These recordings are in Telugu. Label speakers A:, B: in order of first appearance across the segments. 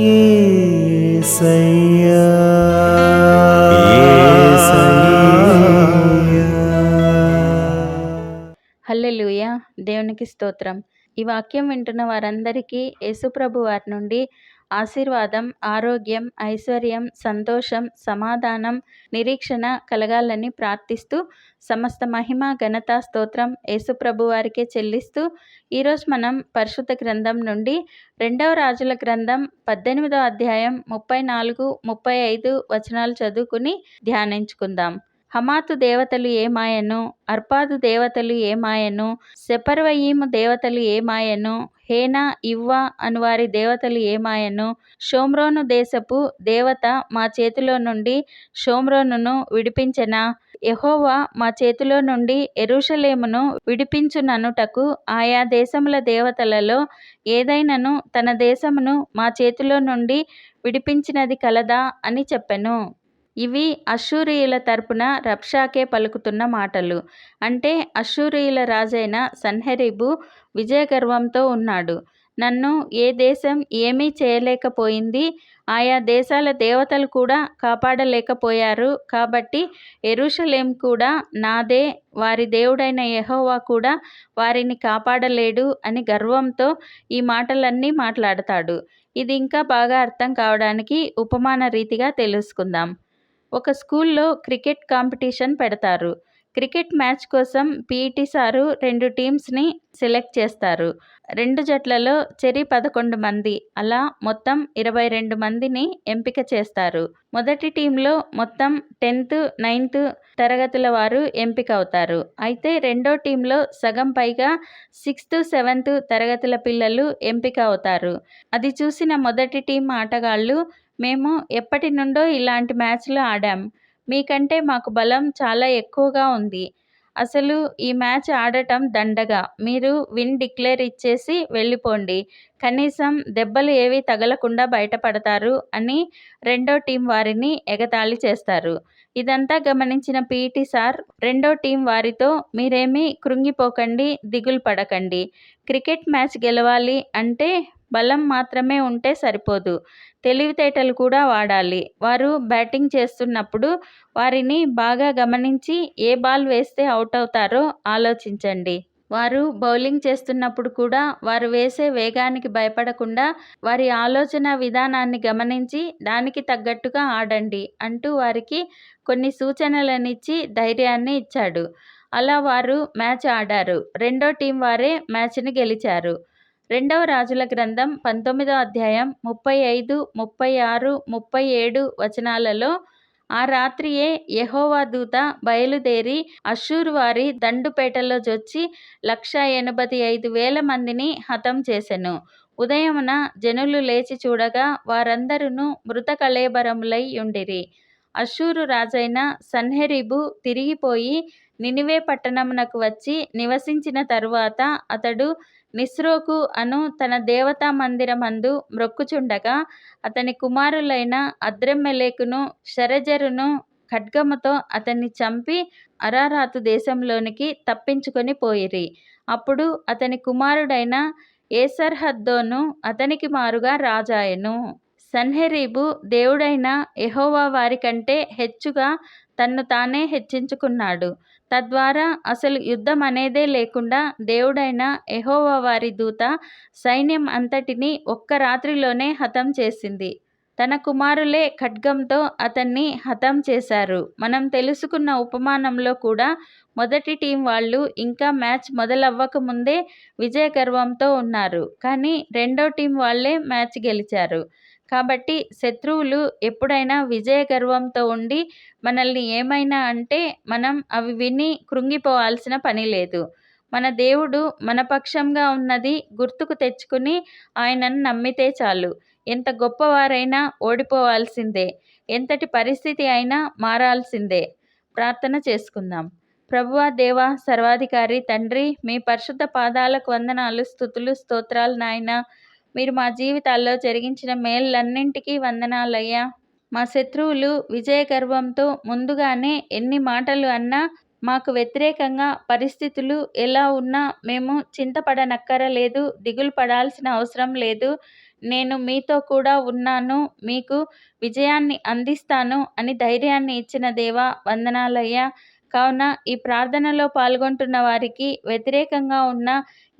A: యేసయ్యా
B: హల్లెలూయా. దేవునికి స్తోత్రం. ఈ వాక్యం వింటున్న వారందరికీ యేసుప్రభు వారి నుండి ఆశీర్వాదం ఆరోగ్యం ఐశ్వర్యం సంతోషం సమాధానం నిరీక్షణ కలగాలని ప్రార్థిస్తూ సమస్త మహిమ ఘనత స్తోత్రం యేసుప్రభు వారికే చెల్లిస్తూ ఈరోజు మనం పరిశుద్ధ గ్రంథం నుండి రెండవ రాజుల గ్రంథం పద్దెనిమిదవ అధ్యాయం ముప్పై నాలుగు ముప్పై ఐదు వచనాలు చదువుకుని ధ్యానించుకుందాం. హమాతు దేవతలు ఏమాయను అర్పాదు దేవతలు ఏమాయను సెపర్వయీము దేవతలు ఏమాయను హేనా ఇవ్వ అనువారి దేవతలు ఏమాయను షోమ్రోను దేశపు దేవత మా చేతిలో నుండి షోమ్రోనును విడిపించెనా? ఎహోవా మా చేతిలో నుండి ఎరుషలేమును విడిపించుననుటకు ఆయా దేశముల దేవతలలో ఏదైనను తన దేశమును మా చేతిలో నుండి విడిపించినది కలదా అని చెప్పెను. ఇవి అశ్షూరియుల తరపున రబ్షాకే పలుకుతున్న మాటలు. అంటే అశ్షూరియుల రాజైన సన్హెరీబు విజయగర్వంతో ఉన్నాడు. నన్ను ఏ దేశం ఏమీ చేయలేకపోయింది ఆయా దేశాల దేవతలు కూడా కాపాడలేకపోయారు. కాబట్టి ఎరుషలేం కూడా నాదే వారి దేవుడైన యెహోవా కూడా వారిని కాపాడలేడు అని గర్వంతో ఈ మాటలన్నీ మాట్లాడతాడు. ఇది ఇంకా బాగా అర్థం కావడానికి ఉపమాన రీతిగా తెలుసుకుందాం. ఒక స్కూల్లో క్రికెట్ కాంపిటీషన్ పెడతారు. క్రికెట్ మ్యాచ్ కోసం పీఈటీ సారు రెండు టీమ్స్ని సెలెక్ట్ చేస్తారు. రెండు జట్లలో చెరి పదకొండు మంది అలా మొత్తం ఇరవై రెండు మందిని ఎంపిక చేస్తారు. మొదటి టీంలో మొత్తం టెన్త్ నైన్త్ తరగతుల వారు ఎంపిక అవుతారు అయితే రెండో టీంలో సగం పైగా సిక్స్త్ సెవెంత్ తరగతుల పిల్లలు ఎంపిక అవుతారు అది చూసిన మొదటి టీం ఆటగాళ్ళు మేము ఎప్పటి నుండో ఇలాంటి మ్యాచ్లు ఆడాం. మీకంటే మాకు బలం చాలా ఎక్కువగా ఉంది. అసలు ఈ మ్యాచ్ ఆడటం దండగా. మీరు విన్ డిక్లేర్ ఇచ్చేసి వెళ్ళిపోండి. కనీసం దెబ్బలు ఏవి తగలకుండా బయటపడతారు అని రెండో టీం వారిని ఎగతాళి చేస్తారు. ఇదంతా గమనించిన పీఈటీ సార్ రెండో టీం వారితో మీరేమీ కృంగిపోకండి దిగులు పడకండి. క్రికెట్ మ్యాచ్ గెలవాలి అంటే బలం మాత్రమే ఉంటే సరిపోదు. తెలివితేటలు కూడా వాడాలి. వారు బ్యాటింగ్ చేస్తున్నప్పుడు వారిని బాగా గమనించి ఏ బాల్ వేస్తే అవుట్ అవుతారో ఆలోచించండి. వారు బౌలింగ్ చేస్తున్నప్పుడు కూడా వారు వేసే వేగానికి భయపడకుండా వారి ఆలోచన విధానాన్ని గమనించి దానికి తగ్గట్టుగా ఆడండి అంటూ వారికి కొన్ని సూచనలనిచ్చి ధైర్యాన్ని ఇచ్చాడు. అలా వారు మ్యాచ్ ఆడారు. రెండో టీం వారే మ్యాచ్ని గెలిచారు. రెండవ రాజుల గ్రంథం పంతొమ్మిదో అధ్యాయం ముప్పై ఐదు ముప్పై ఆరు ముప్పై ఏడు వచనాలలో ఆ రాత్రియే యహోవా దూత బయలుదేరి అశ్షూరు వారి దండుపేటలో జొచ్చి లక్ష ఎనభై ఐదు వేల మందిని హతం చేసెను. ఉదయమున జనులు లేచి చూడగా వారందరూ మృత కళేబరములై ఉండిరి. అశ్షూరు రాజైన సన్హెరిబు తిరిగిపోయి నినివే పట్టణమునకు వచ్చి నివసించిన తరువాత అతడు నిస్రోకు అను తన దేవతా మందిరమందు మ్రొక్కుచుండగా అతని కుమారులైన అద్రమ్మెలేకును శరజరును ఖడ్గముతో అతన్ని చంపి అరారాతు దేశంలోనికి తప్పించుకొని పోయిరి. అప్పుడు అతని కుమారుడైన ఏసర్హద్దోను అతనికి మారుగా రాజాయెను. సన్హెరీబు దేవుడైన యెహోవా వారికంటే హెచ్చుగా తన్ను తానే హెచ్చించుకున్నాడు. తద్వారా అసలు యుద్ధం అనేదే లేకుండా దేవుడైన ఎహోవా వారి దూత సైన్యం అంతటిని ఒక్క రాత్రిలోనే హతం చేసింది. తన కుమారులే ఖడ్గంతో అతన్ని హతం చేశారు. మనం తెలుసుకున్న ఉపమానంలో కూడా మొదటి టీం వాళ్ళు ఇంకా మ్యాచ్ మొదలవ్వక ముందే విజయ గర్వంతో ఉన్నారు. కానీ రెండో టీం వాళ్ళే మ్యాచ్ గెలిచారు. కాబట్టి శత్రువులు ఎప్పుడైనా విజయ గర్వంతో ఉండి మనల్ని ఏమైనా అంటే మనం అవి విని కృంగిపోవాల్సిన పని లేదు. మన దేవుడు మన పక్షంగా ఉన్నది గుర్తుకు తెచ్చుకుని ఆయనను నమ్మితే చాలు. ఎంత గొప్పవారైనా ఓడిపోవాల్సిందే. ఎంతటి పరిస్థితి అయినా మారాల్సిందే. ప్రార్థన చేసుకుందాం. ప్రభువా దేవ సర్వాధికారి తండ్రి మీ పరిశుద్ధ పాదాలకు వందనాలు స్థుతులు స్తోత్రాలు నాయన. మీరు మా జీవితాల్లో జరిగించిన మేళ్ళన్నింటికీ వందనాలయ్యా. మా శత్రువులు విజయ గర్వంతో ముందుగానే ఎన్ని మాటలు అన్నా మాకు వ్యతిరేకంగా పరిస్థితులు ఎలా ఉన్నా మేము చింతపడనక్కరలేదు దిగులు పడాల్సిన అవసరం లేదు. నేను మీతో కూడా ఉన్నాను మీకు విజయాన్ని అందిస్తాను అని ధైర్యాన్ని ఇచ్చిన దేవా వందనాలయ్యా. కావున ఈ ప్రార్థనలో పాల్గొంటున్న వారికి వ్యతిరేకంగా ఉన్న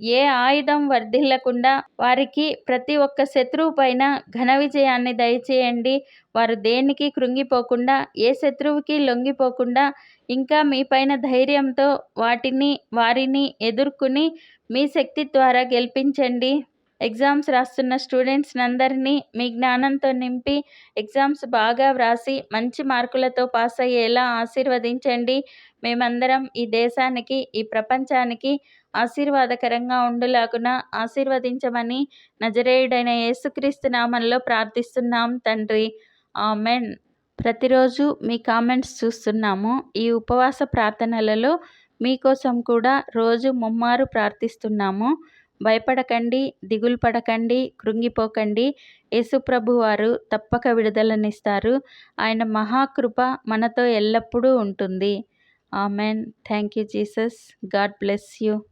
B: ఏ ఆయుధం వర్ధిల్లకుండా వారికి ప్రతి ఒక్క శత్రువు పైన ఘన విజయాన్ని దయచేయండి. వారు దేనికి కృంగిపోకుండా ఏ శత్రువుకి లొంగిపోకుండా ఇంకా మీ పైన ధైర్యంతో వాటిని వారిని ఎదుర్కొని మీ శక్తి ద్వారా గెలిపించండి. ఎగ్జామ్స్ రాస్తున్న స్టూడెంట్స్ అందరినీ మీ జ్ఞానంతో నింపి ఎగ్జామ్స్ బాగా వ్రాసి మంచి మార్కులతో పాస్ అయ్యేలా ఆశీర్వదించండి. మేమందరం ఈ దేశానికి ఈ ప్రపంచానికి ఆశీర్వాదకరంగా ఉండులాగున ఆశీర్వదించమని నజరేయుడైన యేసుక్రీస్తు నామంలో ప్రార్థిస్తున్నాం తండ్రి. ఆమెన్. ప్రతిరోజు మీ కామెంట్స్ చూస్తున్నాము. ఈ ఉపవాస ప్రార్థనలలో మీకోసం కూడా రోజు ముమ్మారు ప్రార్థిస్తున్నాము. భయపడకండి దిగులు పడకండి కృంగిపోకండి. యేసుప్రభు వారు తప్పక విడుదలనిస్తారు. ఆయన మహాకృప మనతో ఎల్లప్పుడూ ఉంటుంది. Amen. Thank you Jesus. God bless you.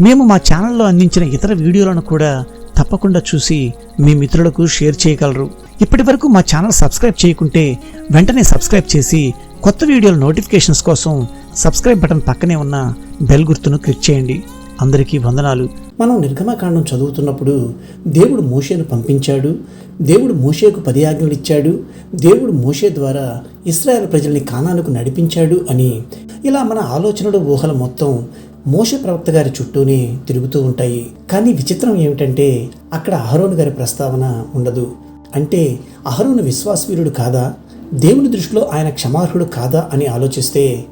A: మేము మా ఛానల్లో అందించిన ఇతర వీడియోలను కూడా తప్పకుండా చూసి మీ మిత్రులకు షేర్ చేయగలరు. ఇప్పటి వరకు మా ఛానల్ సబ్స్క్రైబ్ చేయకుంటే వెంటనే సబ్స్క్రైబ్ చేసి కొత్త వీడియోల నోటిఫికేషన్స్ కోసం సబ్స్క్రైబ్ బటన్ పక్కనే ఉన్న బెల్ గుర్తును క్లిక్ చేయండి. అందరికీ వందనాలు. మనం నిర్గమకాండం చదువుతున్నప్పుడు దేవుడు మోషేను పంపించాడు దేవుడు మోషేకు పది ఆజ్ఞలు ఇచ్చాడు దేవుడు మోషే ద్వారా ఇస్రాయల్ ప్రజల్ని కానాలకు నడిపించాడు అని ఇలా మన ఆలోచనలు ఊహలు మొత్తం మోషే ప్రవక్త గారి చుట్టూనే తిరుగుతూ ఉంటాయి. కానీ విచిత్రం ఏమిటంటే అక్కడ అహరోను గారి ప్రస్తావన ఉండదు. అంటే అహరోను విశ్వాసవీరుడు కాదా? దేవుని దృష్టిలో ఆయన క్షమార్హుడు కాదా అని ఆలోచిస్తే